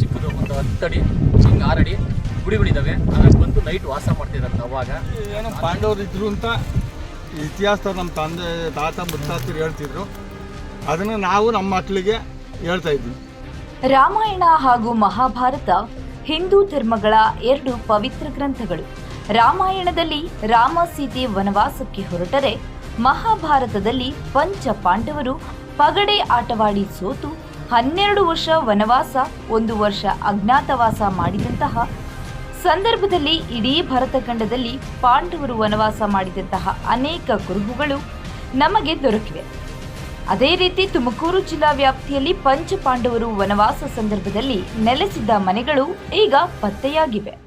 ಚಿಕ್ಕದು ಒಂದು ಹತ್ತಡಿ ಹಿಂಗೆ ಆರಡಿ ಗುಡಿಗಳಿದ್ದಾವೆ ಅದಕ್ಕೆ ಬಂದು ನೈಟ್ ವಾಸ ಮಾಡ್ತಿದ್ದಾರೆ ಅವಾಗ ಏನೋ ಪಾಂಡವರು ಇದ್ರು ಅಂತ ಇತಿಹಾಸ ನಮ್ಮ ತಂದೆ ತಾತ ಮುತ್ತಾತರು ಹೇಳ್ತಿದ್ರು. ಅದನ್ನು ನಾವು ನಮ್ಮ ಮಕ್ಕಳಿಗೆ ಹೇಳ್ತಾ ಇದ್ವಿ. ರಾಮಾಯಣ ಹಾಗೂ ಮಹಾಭಾರತ ಹಿಂದೂ ಧರ್ಮಗಳ ಎರಡು ಪವಿತ್ರ ಗ್ರಂಥಗಳು. ರಾಮಾಯಣದಲ್ಲಿ ರಾಮ ಸೀತೆ ವನವಾಸಕ್ಕೆ ಹೊರಟರೆ ಮಹಾಭಾರತದಲ್ಲಿ ಪಂಚ ಪಾಂಡವರು ಪಗಡೆ ಆಟವಾಡಿ ಸೋತು ಹನ್ನೆರಡು ವರ್ಷ ವನವಾಸ, ಒಂದು ವರ್ಷ ಅಜ್ಞಾತವಾಸ ಮಾಡಿದಂತಹ ಸಂದರ್ಭದಲ್ಲಿ ಇಡೀ ಭರತಖಂಡದಲ್ಲಿ ಪಾಂಡವರು ವನವಾಸ ಮಾಡಿದಂತಹ ಅನೇಕ ಕುರುಹುಗಳು ನಮಗೆ ದೊರಕಿವೆ. ಅದೇ ರೀತಿ ತುಮಕೂರು ಜಿಲ್ಲಾ ವ್ಯಾಪ್ತಿಯಲ್ಲಿ ಪಂಚ ಪಾಂಡವರು ವನವಾಸ ಸಂದರ್ಭದಲ್ಲಿ ನೆಲೆಸಿದ್ದ ಮನೆಗಳು ಈಗ ಪತ್ತೆಯಾಗಿವೆ.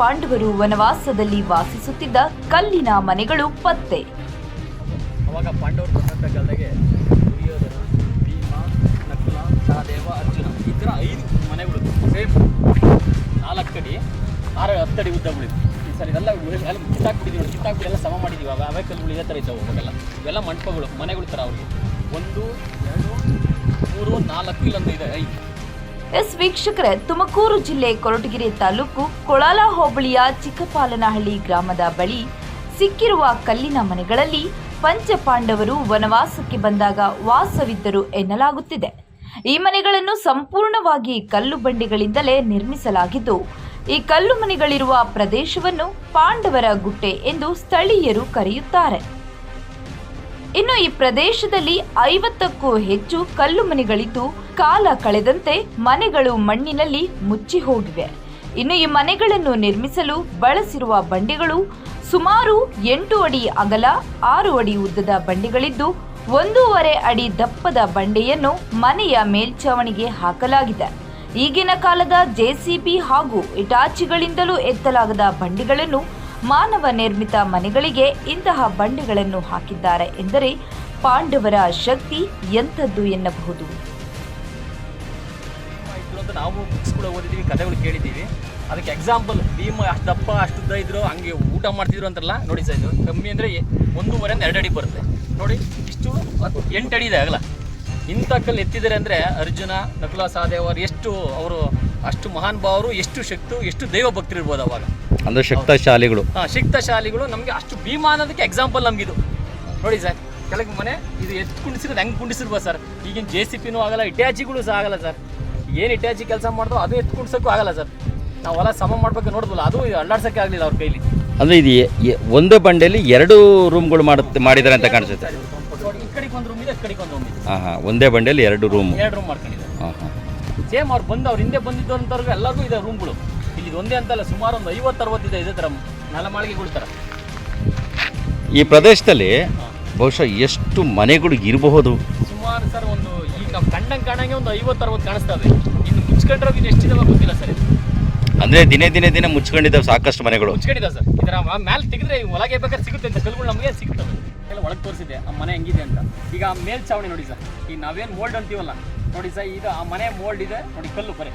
ಪಾಂಡವರು ವನವಾಸದಲ್ಲಿ ವಾಸಿಸುತ್ತಿದ್ದ ಕಲ್ಲಿನ ಮನೆಗಳು ಪತ್ತೆ. ಅವಾಗ ಪಾಂಡವರು ಬಂದಂಥ ಕಾಲದಾಗೆ ದುರ್ಯೋಧನ, ಭೀಮ, ನಕುಲ ಸಹದೇವ ಅರ್ಜುನ ಈ ಥರ ಐದು ಮನೆಗಳು ಸೇಮ್ ಅಡಿ, ಆರು ಹತ್ತು ಅಡಿ ಉದ್ದಗಳಿವೆ ಈ ಸರ್ ಇದೆಲ್ಲ ಎಲ್ಲ ಕಿತ್ತಾಕ್ಬಿಟ್ಟಿದ್ದೀವಿ ನೋಡಿ, ಕಿತ್ತಾಕ್ಬಿಟ್ಟು ಎಲ್ಲ ಸಮ ಮಾಡಿದ್ದೀವಿ. ಅವಾಗ ಅವೇ ಕಲ್ಲುಗಳು ಇದೇ ಥರ ಇದ್ದಾವೆ ಅವಾಗೆಲ್ಲ. ಇವೆಲ್ಲ ಮಂಟಪಗಳು, ಮನೆಗಳು ಥರ ಅವ್ರಿಗೆ ಒಂದು, ಎರಡು, ಮೂರು, ನಾಲ್ಕು ಇಲ್ಲೊಂದು ಇದೆ. ಐದು. ಎಸ್ ವೀಕ್ಷಕರೇ, ತುಮಕೂರು ಜಿಲ್ಲೆ ಕೊರಟಗೆರೆ ತಾಲೂಕು ಕೊಳಾಲ ಹೋಬಳಿಯ ಚಿಕ್ಕಪಾಲನಹಳ್ಳಿ ಗ್ರಾಮದ ಬಳಿ ಸಿಕ್ಕಿರುವ ಕಲ್ಲಿನ ಮನೆಗಳಲ್ಲಿ ಪಂಚಪಾಂಡವರು ವನವಾಸಕ್ಕೆ ಬಂದಾಗ ವಾಸವಿದ್ದರು ಎನ್ನಲಾಗುತ್ತಿದೆ. ಈ ಮನೆಗಳನ್ನು ಸಂಪೂರ್ಣವಾಗಿ ಕಲ್ಲು ಬಂಡೆಗಳಿಂದಲೇ ನಿರ್ಮಿಸಲಾಗಿದ್ದು, ಈ ಕಲ್ಲು ಮನೆಗಳಿರುವ ಪ್ರದೇಶವನ್ನು ಪಾಂಡವರ ಗುಟ್ಟೆ ಎಂದು ಸ್ಥಳೀಯರು ಕರೆಯುತ್ತಾರೆ. ಇನ್ನು ಈ ಪ್ರದೇಶದಲ್ಲಿ ಐವತ್ತಕ್ಕೂ ಹೆಚ್ಚು ಕಲ್ಲು ಮನೆಗಳಿದ್ದು ಕಾಲ ಕಳೆದಂತೆ ಮನೆಗಳು ಮಣ್ಣಿನಲ್ಲಿ ಮುಚ್ಚಿ ಹೋಗಿವೆ. ಇನ್ನು ಈ ಮನೆಗಳನ್ನು ನಿರ್ಮಿಸಲು ಬಳಸಿರುವ ಬಂಡೆಗಳು ಸುಮಾರು ಎಂಟು ಅಡಿ ಅಗಲ, ಆರು ಅಡಿ ಉದ್ದದ ಬಂಡೆಗಳಿದ್ದು, ಒಂದೂವರೆ ಅಡಿ ದಪ್ಪದ ಬಂಡೆಯನ್ನು ಮನೆಯ ಮೇಲ್ಛಾವಣಿಗೆ ಹಾಕಲಾಗಿದೆ. ಈಗಿನ ಕಾಲದ ಜೆಸಿಬಿ ಹಾಗೂ ಇಟಾಚಿಗಳಿಂದಲೂ ಎತ್ತಲಾಗದ ಬಂಡೆಗಳನ್ನು ಮಾನವ ನಿರ್ಮಿತ ಮನೆಗಳಿಗೆ ಇಂತಹ ಬಂಡೆಗಳನ್ನು ಹಾಕಿದ್ದಾರೆ ಎಂದರೆ ಪಾಂಡವರ ಶಕ್ತಿ ಎಂಥದ್ದು ಎನ್ನಬಹುದು. ಅಂತ ನಾವು ಬುಕ್ಸ್ಗಳು ಓದಿದ್ದೀವಿ ಕಥೆಗಳು ಕೇಳಿದ್ದೀವಿ ಅದಕ್ಕೆ ಎಕ್ಸಾಂಪಲ್ ಭೀಮ ಅಷ್ಟು ದಪ್ಪ ಅಷ್ಟು ಉದ್ದ ಇದ್ರು ಹಂಗೆ ಊಟ ಮಾಡ್ತಿದ್ರು ಅಂತಲ್ಲ ನೋಡಿ ಸರ್ ಇದು. ಕಮ್ಮಿ ಅಂದರೆ ಒಂದೂವರೆಯಿಂದ ಎರಡು ಅಡಿ ಬರುತ್ತೆ. ನೋಡಿ ಇಷ್ಟು ಎಂಟು ಅಡಿ ಇದೆ ಆಗಲ್ಲ ಇಂಥ ಕಲ್ಲು ಎತ್ತಿದ್ದಾರೆ ಅಂದರೆ ಅರ್ಜುನ ನಕುಲ ಸಹದೇವರು ಎಷ್ಟು ಅವರು ಅಷ್ಟು ಮಹಾನ್ ಭಾವರು ಎಷ್ಟು ಶಕ್ತು ಎಷ್ಟು ದೈವ ಭಕ್ತರಿರ್ಬೋದು ಅವಾಗ. ಅಂದರೆ ಶಕ್ತಶಾಲಿಗಳು. ಹಾಂ ಶಕ್ತಶಾಲಿಗಳು ನಮಗೆ ಅಷ್ಟು ಭೀಮ ಅನ್ನೋದಕ್ಕೆ ಎಕ್ಸಾಂಪಲ್ ನಮಗಿದು. ನೋಡಿ ಸರ್ ಕೆಳಗೆ ಮನೆ ಇದು ಎತ್ತು ಕುಂಡಿಸಿರೋದು ಹೆಂಗೆ ಕುಂಡಿಸಿರ್ಬೋದು ಸರ್? ಈಗಿನ ಜೆ ಸಿ ಪಿನೂ ಆಗಲ್ಲ ಇಟ್ಯಾಚಿಗಳು ಸಹ ಆಗಲ್ಲ ಸರ್. ಏನು ಇಟ್ಯಾಚಿ ಕೆಲಸ ಮಾಡಿದ್ರು ಅದು ಎತ್ತು ಕುಂಡ್ಸೋಕ್ಕೂ ಆಗಲ್ಲ ಸರ್. ನಾವು ಹೊಲ ಸಮ ಮಾಡ್ಬೇಕು ನೋಡಿದ್ವಲ್ಲ ಅದು ಅಲ್ಲಾಡ್ಸೋಕ್ಕೆ ಆಗಲಿಲ್ಲ ಅವ್ರ ಕೈಲಿ. ಅಂದರೆ ಇದು ಎ- ಒಂದೇ ಬಂಡೆಯಲ್ಲಿ ಎರಡು ರೂಮ್ಗಳು ಮಾಡುತ್ತೆ ಮಾಡಿದ್ದಾರೆ ಅಂತ ಕಾಣಿಸುತ್ತೆ. ಈ ಕಡೆಗೆ ಒಂದು ರೂಮ್ ಇದೆ ಈ ಕಡೆಗೆ ಒಂದು ರೂಮ್ ಇದೆ. ಹಾಂ ಹಾಂ ಒಂದೇ ಬಂಡೆಯಲ್ಲಿ ಎರಡು ರೂಮ್ ಎರಡು ರೂಮ್ ಮಾಡ್ಕೊಂಡಿದ್ದಾರೆ. ಹಾಂ ಹಾಂ. ಸೇಮ್ ಅವ್ರು ಬಂದು ಅವ್ರು ಹಿಂದೆ ಬಂದಿದ್ದವ್ರಂಥವ್ರಿಗೂ ಎಲ್ಲರಿಗೂ ಇದೆ ರೂಮ್ಗಳು ಇಲ್ಲಿ ಇದು ಒಂದೇ ಅಂತಲ್ಲ ಸುಮಾರು ಒಂದು ಐವತ್ತು ಅರವತ್ತಿದೆ ಇದೇ ಥರ ನೆಲಮಾಳಿಗೆಗಳು ಥರ ಈ ಪ್ರದೇಶದಲ್ಲಿ ಬಹುಶಃ ಎಷ್ಟು ಮನೆಗಳು ಇರಬಹುದು. ಸುಮಾರು ಸರ್ ಒಂದು ನಾವು ಕಂಡಂಗೆ ಕಾಣಂಗೆ ಒಂದು ಐವತ್ತು ಅರವತ್ತು ಇದೆ. ಇನ್ನು ಮುಚ್ಕೊಂಡ್ರೆ ಇನ್ನು ಎಷ್ಟಿದಾವೆ ಗೊತ್ತಿಲ್ಲ ಸರ್ ಅಂದ್ರೆ ದಿನೇ ದಿನೇ ದಿನ ಮುಚ್ಕೊಂಡಿದ್ದಾವೆ ಸಾಕಷ್ಟು ಮನೆಗಳು. ಮುಚ್ಕೊಂಡಿದ್ದಾವೆ ಸರ್. ಇದರ ಮೇಲೆ ತೆಗೆದ್ರೆ ಒಳಗೆ ಬೇಕಾದ್ರೆ ಸಿಗುತ್ತೆ ಅಂತ ಕಲ್ಗಳು ನಮಗೆ ಸಿಗ್ತವೆ. ಎಲ್ಲ ಒಳಗೆ ತೋರಿಸಿದೆ ಆ ಮನೆ ಹೆಂಗಿದೆ ಅಂತ. ಈಗ ಆ ಮೇಲ್ಛಾವಣಿ ನೋಡಿ ಸರ್. ಈಗ ನಾವೇನು ಮೋಲ್ಡ್ ಅಂತೀವಲ್ಲ ನೋಡಿ ಸರ್ ಇದು ಆ ಮನೆ ಮೋಲ್ಡ್ ಇದೆ. ನೋಡಿ ಕಲ್ಲು ಬರೆ.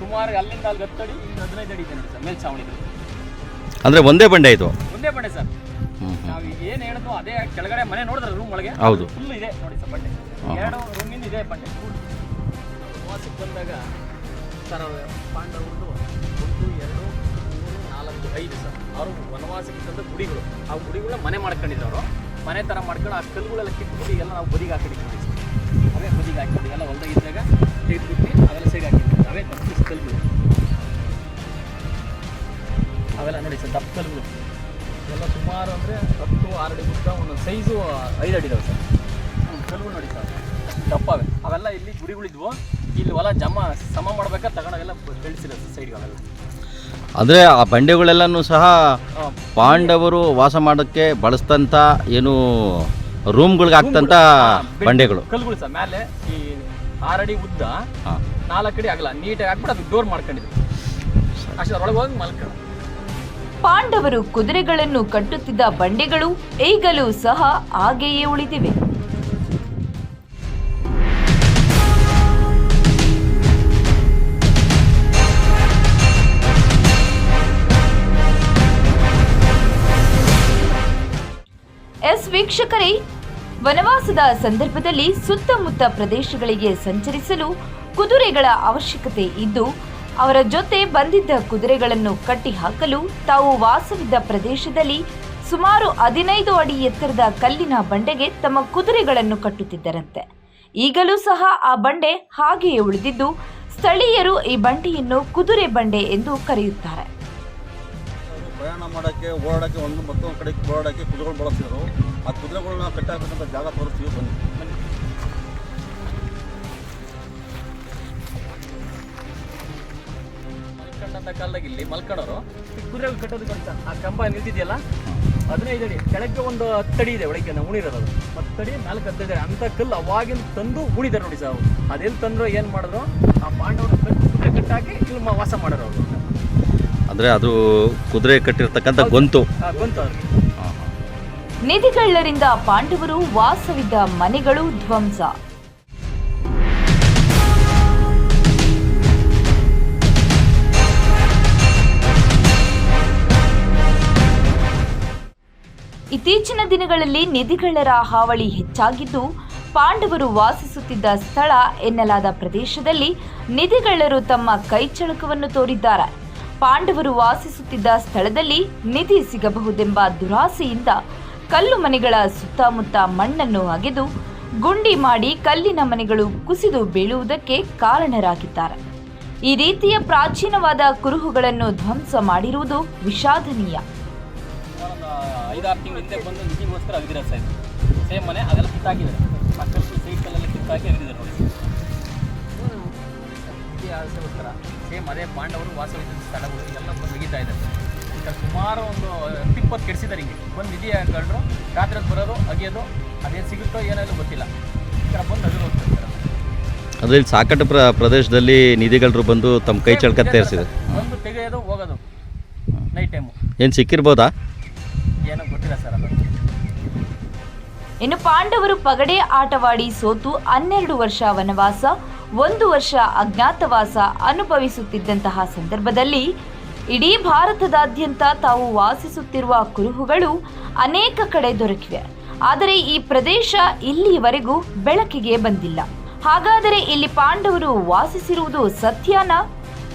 ಸುಮಾರು ಅಲ್ಲಿಂದ ಅಲ್ಲಿ ಹತ್ತಡಿ ಈಗ ಹದಿನೈದು ಅಡಿ ಇದೆ ನೋಡಿ ಸರ್ ಮೇಲ್ಛಾವಣಿ ಅಂದ್ರೆ ಅಂದರೆ ಒಂದೇ ಬಂಡೆ ಇದು? ಒಂದೇ ಬಂಡೆ ಸರ್. ನಾವು ಏನು ಹೇಳಿದ್ವು ಅದೇ ಕೆಳಗಡೆ ಮನೆ ನೋಡಿದ್ರೆ ರೂಮ್ ಒಳಗೆ. ಹೌದು. ಫುಲ್ ಇದೆ ನೋಡಿ ಸರ್ ಬಂಡೆ. ಎರಡು ರೂಮಿಂದ ಇದೆ ಬಂಡೆ ವನವಾಸಕ್ಕೆ ಬಂದಾಗ ಸರ್, ಅವ್ರ ಒಂದು, ಎರಡು, ಮೂರು, ನಾಲ್ಕು, ಐದು ಸರ್. ಅವರು ವನವಾಸಕ್ಕೆ ತಂದ ಗುಡಿಗಳು. ಆ ಗುಡಿಗಳನ್ನ ಮನೆ ಮಾಡ್ಕೊಂಡಿದ್ರು ಅವರು ಮನೆ ಥರ ಮಾಡ್ಕೊಂಡು ಆ ಕಲ್ಲುಗಳೆಲ್ಲ ಕಿತ್ಬಿಟ್ಟು ಎಲ್ಲ ನಾವು ಬದಿಗೆ ಹಾಕೊಂಡಿದ್ದೀವಿ ಅವೇ ಬದಿಗೆ ಹಾಕಿದ್ವಿ. ಎಲ್ಲ ಹೊಲ್ದಾಗ ಇದ್ದಾಗ ತೆಗೆದುಬಿಟ್ಟು ಅವೆಲ್ಲ ಸೈಡ್ ಹಾಕಿದ್ವಿ. ಅವೇ ದಪ್ಪ ಕಲ್ಲುಗಳು. ಅವೆಲ್ಲ ನೋಡಿ ಸರ್, ದಪ್ಪ ಕಲ್ಲುಗಳು. ಎಲ್ಲ ಸುಮಾರು ಅಂದರೆ ಹತ್ತು, ಆರು ಅಡಿ ಉದ್ದ ಒಂದೊಂದು ಸೈಜು ಐದು ಅಡಿ ಇದಾವೆ ಸರ್. ಕಲ್ಲುಗಳು ನೋಡಿ ಸರ್. ದಪ್ಪವೆ ಅವೆಲ್ಲ ಇಲ್ಲಿ ಗುಡಿಗಳಿದ್ವು. ಇಲ್ಲಿ ಹೊಲ ಜಮ ಸಮ ಮಾಡ್ಬೇಕಾದ್ರೆ ತಗೊಂಡಾಗೆಲ್ಲ ಬೆಳೆಸಿರೋದು ಸೈಡ್ಗಳೆಲ್ಲ ಅಂದರೆ ಆ ಬಂಡೆಗಳೆಲ್ಲನೂ ಸಹ ಪಾಂಡವರು ವಾಸ ಮಾಡೋಕ್ಕೆ ಬಳಸ್ತಂಥ ಏನು ರೂಮ್ಗಳಿಗೆ ಹಾಕ್ತಂಥ ಬಂಡೆಗಳು. ಕಲ್ಲುಗಳು ಸರ್ ಮೇಲೆ ಈ ಆರಡಿ ಉದ್ದ ನಾಲ್ಕಡಿ ನಾಲ್ಕು ಅಡಿ ಆಗಲ್ಲ ನೀಟಾಗಿ ಹಾಕ್ಬಿಟ್ಟು ಅದು ಡೋರ್ ಮಾಡ್ಕೊಂಡಿದ್ರು. ಅಷ್ಟು ಅದ್ರೊಳಗೆ ಹೋಗಿ ಮಲ್ಕೊಂಡು ಪಾಂಡವರು ಕುದುರೆಗಳನ್ನು ಕಟ್ಟುತ್ತಿದ್ದ ಬಂಡೆಗಳು ಈಗಲೂ ಸಹ ಹಾಗೆಯೇ ಉಳಿದಿವೆ. ವೀಕ್ಷಕರೇ, ವನವಾಸದ ಸಂದರ್ಭದಲ್ಲಿ ಸುತ್ತಮುತ್ತ ಪ್ರದೇಶಗಳಿಗೆ ಸಂಚರಿಸಲು ಕುದುರೆಗಳ ಅವಶ್ಯಕತೆ ಇದ್ದು, ಅವರ ಜೊತೆ ಬಂದಿದ್ದ ಕುದುರೆಗಳನ್ನು ಕಟ್ಟಿಹಾಕಲು ತಾವು ವಾಸವಿದ್ದ ಪ್ರದೇಶದಲ್ಲಿ ಸುಮಾರು ಹದಿನೈದು ಅಡಿ ಎತ್ತರದ ಕಲ್ಲಿನ ಬಂಡೆಗೆ ತಮ್ಮ ಕುದುರೆಗಳನ್ನು ಕಟ್ಟುತ್ತಿದ್ದರಂತೆ. ಈಗಲೂ ಸಹ ಆ ಬಂಡೆ ಹಾಗೆಯೇ ಉಳಿದಿದ್ದು, ಸ್ಥಳೀಯರು ಈ ಬಂಡೆಯನ್ನು ಕುದುರೆ ಬಂಡೆ ಎಂದು ಕರೆಯುತ್ತಾರೆ. ಪ್ರಯಾಣ ಮಾಡೋಕ್ಕೆ, ಓಡಾಡೋಕ್ಕೆ ಒಂದು ಮತ್ತೊಂದು ಕಡೆ ಓಡಾಡೋಕ್ಕೆ ಕುದುರೆಗಳು ಬಳಸ್ತಿದ್ರು. ಆ ಕುದುರೆಗಳನ್ನ ಕಟ್ಟಾಕಂತ ಜಾಗ ತೋರಿಸ್ತೀವಿ ಬನ್ನಿ. ಮಲ್ಕೊಂಡಂತ ಕಾಲದಾಗ ಇಲ್ಲಿ ಮಲ್ಕೊಂಡವರು ಕುದುರೆ ಕಟ್ಟೋದಕ್ಕಂತ ಆ ಕಂಬ ನಿಂತಿದೆಯಲ್ಲ ಹದಿನೈದು ಅಡಿ. ಕೆಳಗೆ ಒಂದು ಹತ್ತಡಿ ಇದೆ ಒಳಗೆ ನಾವು ಉಣಿರೋದು ಹತ್ತಡಿ ನಾಲ್ಕು ಅಡಿ ಅಂತ ಕಲ್ಲು ಅವಾಗಿಂದ ತಂದು ಉಣಿದಾರೆ ನೋಡಿ ಸಾವು ಅದೆಲ್ಲಿ ತಂದ್ರು, ಏನು ಮಾಡಿದ್ರು? ಆ ಪಾಂಡವರು ಕಟ್ಟಾಕಿ ಇಲ್ಲಿ ವಾಸ ಮಾಡೋರು ಅವರು. ಅಂದರೆ ಅದು ಕುದುರೆ ಕಟ್ಟಿರ್ತಕ್ಕಂಥ ಗೊಂತು. ನಿಧಿಗಳ್ಳರಿಂದ ಪಾಂಡವರು ವಾಸವಿದ್ದ ಮನೆಗಳು ಧ್ವಂಸ. ಇತ್ತೀಚಿನ ದಿನಗಳಲ್ಲಿ ನಿಧಿಗಳ್ಳರ ಹಾವಳಿ ಹೆಚ್ಚಾಗಿದ್ದು ಪಾಂಡವರು ವಾಸಿಸುತ್ತಿದ್ದ ಸ್ಥಳ ಎನ್ನಲಾದ ಪ್ರದೇಶದಲ್ಲಿ ನಿಧಿಗಳ್ಳರು ತಮ್ಮ ಕೈಚಳಕವನ್ನು ತೋರಿದ್ದಾರೆ. ಪಾಂಡವರು ವಾಸಿಸುತ್ತಿದ್ದ ಸ್ಥಳದಲ್ಲಿ ನಿಧಿ ಸಿಗಬಹುದೆಂಬ ದುರಾಸೆಯಿಂದ ಕಲ್ಲು ಮನೆಗಳ ಸುತ್ತಮುತ್ತ ಮಣ್ಣನ್ನು ಅಗೆದು ಗುಂಡಿ ಮಾಡಿ ಕಲ್ಲಿನ ಮನೆಗಳು ಕುಸಿದು ಬೀಳುವುದಕ್ಕೆ ಕಾರಣರಾಗಿದ್ದಾರೆ. ಈ ರೀತಿಯ ಪ್ರಾಚೀನವಾದ ಕುರುಹುಗಳನ್ನು ಧ್ವಂಸ ಮಾಡಿರುವುದು ವಿಷಾದನೀಯ. ಐದಾರು ತಿಂಗಳ ಹಿಂದೆ ಬಂದು ನಿಧಿಗೋಸ್ಕರ ಸರ್ ಸೇಮ್ ಮನೆ ಅದೆಲ್ಲ ಅದೇ ಪಾಂಡವರು ವಾಸವಿದ್ದ ಸ್ಥಳಗಳು ಎಲ್ಲ ಬಂದು ಇದ್ದಾರೆ ಈಗ ಸುಮಾರು ಒಂದು ಹತ್ತಿಪ್ಪತ್ತು ಕೆಡಿಸಿದ್ದಾರೆ ಹಿಂಗೆ. ಬಂದು ನಿಧಿ ಹಾಕೊಂಡ್ರು ರಾತ್ರಿ ಬರೋದು ಅಗೆಯೋದು ಅದೇನು ಸಿಗುತ್ತೋ ಏನೋ ಗೊತ್ತಿಲ್ಲ. ಈ ಥರ ಬಂದು ಅದು ಅದ್ರಲ್ಲಿ ಅಂದರೆ ಇಲ್ಲಿ ಸಾಕಷ್ಟು ಪ್ರ ಪ್ರದೇಶದಲ್ಲಿ ನಿಧಿಗಳರು ಬಂದು ತಮ್ಮ ಕೈ ಚಳಕ ತೇರಿಸಿದೆ. ಬಂದು ತೆಗೆಯೋದು ಹೋಗೋದು ನೈಟ್ ಟೈಮು. ಏನು ಸಿಕ್ಕಿರ್ಬೋದಾ? ಏನೋ ಗೊತ್ತಿಲ್ಲ ಸರ್ ಅದು. ಇನ್ನು ಪಾಂಡವರು ಪಗಡೆ ಆಟವಾಡಿ ಸೋತು ಹನ್ನೆರಡು ವರ್ಷ ವನವಾಸ, ಒಂದು ವರ್ಷ ಅಜ್ಞಾತವಾಸ ಅನುಭವಿಸುತ್ತಿದ್ದಂತಹ ಸಂದರ್ಭದಲ್ಲಿ ಇಡೀ ಭಾರತದಾದ್ಯಂತ ತಾವು ವಾಸಿಸುತ್ತಿರುವ ಕುರುಹುಗಳು ಅನೇಕ ಕಡೆ ದೊರಕಿವೆ. ಆದರೆ ಈ ಪ್ರದೇಶ ಇಲ್ಲಿಯವರೆಗೂ ಬೆಳಕಿಗೆ ಬಂದಿಲ್ಲ. ಹಾಗಾದರೆ ಇಲ್ಲಿ ಪಾಂಡವರು ವಾಸಿಸಿರುವುದು ಸತ್ಯನಾ?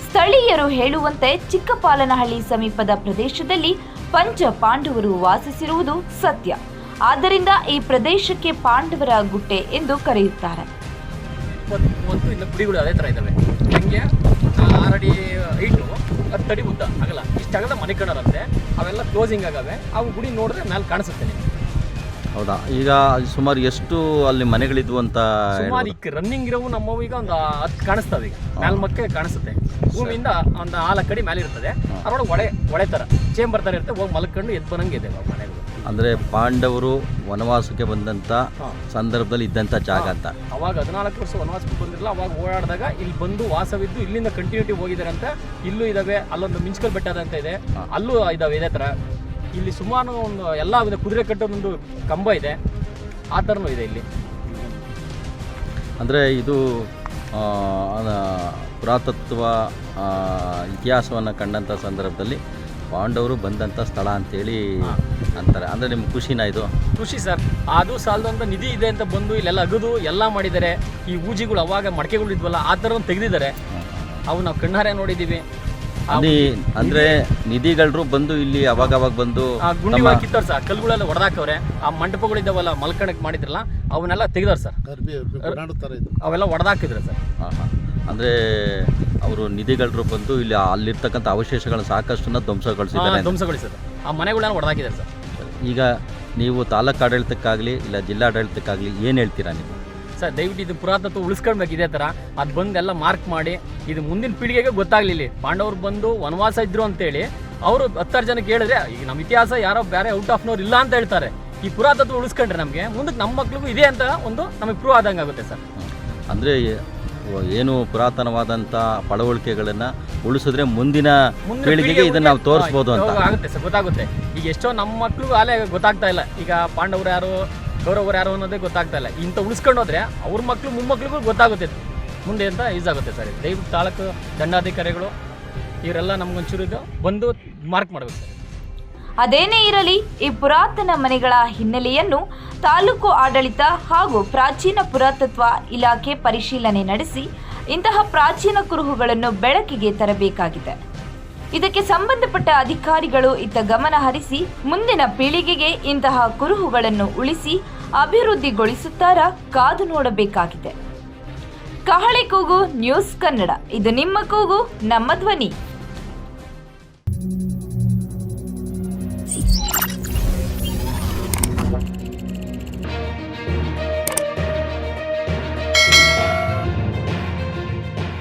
ಸ್ಥಳೀಯರು ಹೇಳುವಂತೆ ಚಿಕ್ಕಪಾಲನಹಳ್ಳಿ ಸಮೀಪದ ಪ್ರದೇಶದಲ್ಲಿ ಪಂಚ ಪಾಂಡವರು ವಾಸಿಸಿರುವುದು ಸತ್ಯ. ಆದ್ದರಿಂದ ಈ ಪ್ರದೇಶಕ್ಕೆ ಪಾಂಡವರ ಗುಟ್ಟೆ ಎಂದು ಕರೆಯುತ್ತಾರೆ. ಒಂದು ಮೂವತ್ತು ಇನ್ನು ಗುಡಿಗಳು ಅದೇ ಥರ ಇದ್ದಾವೆ ಹಂಗೆ? ಆರಡಿ ಹೈಟು ಹತ್ತಡಿ ಉದ್ದ ಆಗಲ್ಲ. ಇಷ್ಟು ಆಗಲ್ಲ ಮನೆ ಕಣರಂತೆ ಅವೆಲ್ಲ ಕ್ಲೋಸಿಂಗ್ ಆಗವೆ. ಅವು ಗುಡಿ ನೋಡಿದ್ರೆ ಮೇಲೆ ಕಾಣಿಸುತ್ತೆ ಹೌದಾ? ಈಗ ಸುಮಾರು ಎಷ್ಟು ಅಲ್ಲಿ ಮನೆಗಳಿದ್ವು ಅಂತ ಸುಮಾರು ಈಗ ರನ್ನಿಂಗ್ ಇರೋವು ನಮ್ಮವು ಈಗ ಒಂದು ಹತ್ತು ಕಾಣಿಸ್ತವೆ ಈಗ. ಮೇಲ್ ಮಕ್ಕೆ ಕಾಣಿಸುತ್ತೆ. ಭೂಮಿಯಿಂದ ಒಂದು ನಾಲ್ಕು ಅಡಿ ಮೇಲೆ ಇರ್ತದೆ ಅದರೊಳಗೆ ಒಳೆ ಒಳೆ ಥರ ಚೇಂಬರ್ ಥರ ಇರುತ್ತೆ. ಹೋಗಿ ಮಲ್ಕೊಂಡು ಎದ್ದು ಬಂದಂಗೆ ಇದೆ ಮನೆಗಳು. ಅಂದರೆ ಪಾಂಡವರು ವನವಾಸಕ್ಕೆ ಬಂದಂಥ ಸಂದರ್ಭದಲ್ಲಿ ಇದ್ದಂಥ ಜಾಗ ಅಂತ. ಅವಾಗ ಹದಿನಾಲ್ಕು ವರ್ಷ ವನವಾಸಕ್ಕೆ ಬಂದಿರಲ್ಲ ಅವಾಗ ಓಡಾಡಿದಾಗ ಇಲ್ಲಿ ಬಂದು ವಾಸವಿದ್ದು ಇಲ್ಲಿಂದ ಕಂಟಿನ್ಯೂಟಿ ಹೋಗಿದ್ದಾರೆ ಅಂತ ಇಲ್ಲೂ ಇದಾವೆ ಅಲ್ಲೊಂದು ಮಿಂಚ್ಕಲ್ ಬೆಟ್ಟ ಅಂತ ಇದೆ. ಅಲ್ಲೂ ಇದಾವೆ ಇದೇ ಥರ ಇಲ್ಲಿ ಸುಮಾರು ಒಂದು ಎಲ್ಲ ವಿಧ ಕುದುರೆ ಕಟ್ಟೋದೊಂದು ಕಂಬ ಇದೆ. ಆ ಥರನೂ ಇದೆ ಇಲ್ಲಿ. ಅಂದರೆ ಇದು ಪುರಾತತ್ವ ಇತಿಹಾಸವನ್ನು ಕಂಡಂಥ ಸಂದರ್ಭದಲ್ಲಿ ಪಾಂಡವರು ಬಂದಂಥ ಸ್ಥಳ ಅಂತೇಳಿ ಅಂತಾರೆ. ಅಂದರೆ ನಿಮ್ಗೆ ಖುಷಿನಾ ಇದು? ಖುಷಿ ಸರ್. ಅದು ಸಾಲದಂತ ನಿಧಿ ಇದೆ ಅಂತ ಬಂದು ಇಲ್ಲೆಲ್ಲ ಅಗದು ಎಲ್ಲ ಮಾಡಿದ್ದಾರೆ ಈ ಊಜಿಗಳು ಅವಾಗ ಮಡಕೆಗಳು ಇದ್ವಲ್ಲ ಆ ಥರ ತೆಗೆದಿದ್ದಾರೆ ಅವು ನಾವು ಕಣ್ಣಾರೆ ನೋಡಿದ್ದೀವಿ ಅಲ್ಲಿ ಅಂದ್ರೆ ನಿಧಿಗಳರು ಬಂದು ಇಲ್ಲಿ ಅವಾಗ ಅವಾಗ ಬಂದು ಆ ಗುಂಡಿ ಸರ್. ಕಲ್ಲುಗಳೆಲ್ಲ ಹೊಡೆದಾಕವ್ರೆ ಆ ಮಂಟಪಗಳಿದ್ದಾವಲ್ಲ ಮಲ್ಕಣಕ್ಕೆ ಮಾಡಿದ್ರಲ್ಲ ಅವನ್ನೆಲ್ಲ ತೆಗ್ದವ್ರು ಸರ್. ಅವೆಲ್ಲ ಹೊಡೆದಾಕಿದ್ರು ಸರ್. ಅಂದರೆ ಅವರು ನಿಧಿಗಳು ಬಂದು ಇಲ್ಲಿ ಅಲ್ಲಿರ್ತಕ್ಕಂಥ ಅವಶೇಷಗಳನ್ನ ಸಾಕಷ್ಟನ್ನ ಧ್ವಂಸಗೊಳಿಸಿದ್ದಾರೆ ಅಂತ. ಧ್ವಂಸಗೊಳಿಸಿದ್ರು ಆ ಮನೆಗಳನ್ನ ಹೊಡೆದಾಕಿದ್ದಾರೆ ಸರ್. ಈಗ ನೀವು ತಾಲೂಕು ಆಡಳಿತಕ್ಕಾಗಲಿ ಇಲ್ಲ ಜಿಲ್ಲಾಡಳಿತಕ್ಕಾಗಲಿ ಏನು ಹೇಳ್ತೀರಾ ನೀವು? ಸರ್ ದಯವಿಟ್ಟು ಇದು ಪುರಾತತ್ವ ಉಳಿಸ್ಕೊಳ್ಬೇಕು ಇದೇ ಥರ. ಅದು ಬಂದು ಎಲ್ಲ ಮಾರ್ಕ್ ಮಾಡಿ ಇದು ಮುಂದಿನ ಪೀಳಿಗೆಗೆ ಗೊತ್ತಾಗ್ಲಿಲ್ಲ. ಪಾಂಡವರು ಬಂದು ವನವಾಸ ಇದ್ರು ಅಂತೇಳಿ ಅವರು ಹತ್ತಾರು ಜನಕ್ಕೆ ಹೇಳಿದ್ರೆ ಈಗ ನಮ್ಮ ಇತಿಹಾಸ ಯಾರೋ ಬೇರೆ ಔಟ್ ಆಫ್ ನೋರ್ ಇಲ್ಲ ಅಂತ ಹೇಳ್ತಾರೆ. ಈ ಪುರಾತತ್ವ ಉಳಿಸ್ಕೊಂಡ್ರೆ ನಮಗೆ ಮುಂದಕ್ಕೆ ನಮ್ಮ ಮಕ್ಳಿಗೂ ಇದೆ ಅಂತ ಒಂದು ನಮಗೆ ಪ್ರೂವ್ ಆದಂಗೆ ಆಗುತ್ತೆ ಸರ್. ಅಂದರೆ ಏನು ಪುರಾತನವಾದಂಥ ಪಳವಳಿಕೆಗಳನ್ನು ಉಳಿಸಿದ್ರೆ ಮುಂದಿನ ಪೀಳಿಗೆಗೆ ಇದನ್ನು ನಾವು ತೋರಿಸ್ಬೋದು ಅಂತ. ಆಗುತ್ತೆ ಸರ್ ಗೊತ್ತಾಗುತ್ತೆ. ಈಗ ಎಷ್ಟೋ ನಮ್ಮ ಮಕ್ಕಳು ಅಲ್ಲೇ ಗೊತ್ತಾಗ್ತಾ ಇಲ್ಲ. ಈಗ ಪಾಂಡವರು ಯಾರು ಕೌರವರು ಯಾರು ಅನ್ನೋದೇ ಗೊತ್ತಾಗ್ತಾ ಇಲ್ಲ. ಇಂಥ ಉಳಿಸ್ಕೊಂಡು ಹೋದ್ರೆ ಅವ್ರ ಮಕ್ಕಳು ಮೊಮ್ಮಕ್ಳಿಗೂ ಗೊತ್ತಾಗುತ್ತೆ ಮುಂದೆ ಅಂತ ಯೂಸ್ ಆಗುತ್ತೆ ಸರ್ ದಯವಿಟ್ಟು ತಾಲೂಕು ದಂಡಾಧಿಕಾರಿಗಳು ಇವರೆಲ್ಲ ನಮ್ಗೊಂಚೂರು ಇದು ಬಂದು ಮಾರ್ಕ್ ಮಾಡಬೇಕು ಸರ್. ಅದೇನೇ ಇರಲಿ, ಈ ಪುರಾತನ ಮನೆಗಳ ಹಿನ್ನೆಲೆಯನ್ನು ತಾಲೂಕು ಆಡಳಿತ ಹಾಗೂ ಪ್ರಾಚೀನ ಪುರಾತತ್ವ ಇಲಾಖೆ ಪರಿಶೀಲನೆ ನಡೆಸಿ ಇಂತಹ ಪ್ರಾಚೀನ ಕುರುಹುಗಳನ್ನು ಬೆಳಕಿಗೆ ತರಬೇಕಾಗಿದೆ. ಇದಕ್ಕೆ ಸಂಬಂಧಪಟ್ಟ ಅಧಿಕಾರಿಗಳು ಇತ್ತ ಗಮನ ಹರಿಸಿ ಮುಂದಿನ ಪೀಳಿಗೆಗೆ ಇಂತಹ ಕುರುಹುಗಳನ್ನು ಉಳಿಸಿ ಅಭಿವೃದ್ಧಿಗೊಳಿಸುತ್ತಾರ ಕಾದು ನೋಡಬೇಕಾಗಿದೆ. ಕಹಳೆ ಕೂಗು, ನ್ಯೂಸ್ ಕನ್ನಡ. ಇದು ನಿಮ್ಮ ಕೂಗು, ನಮ್ಮ ಧ್ವನಿ.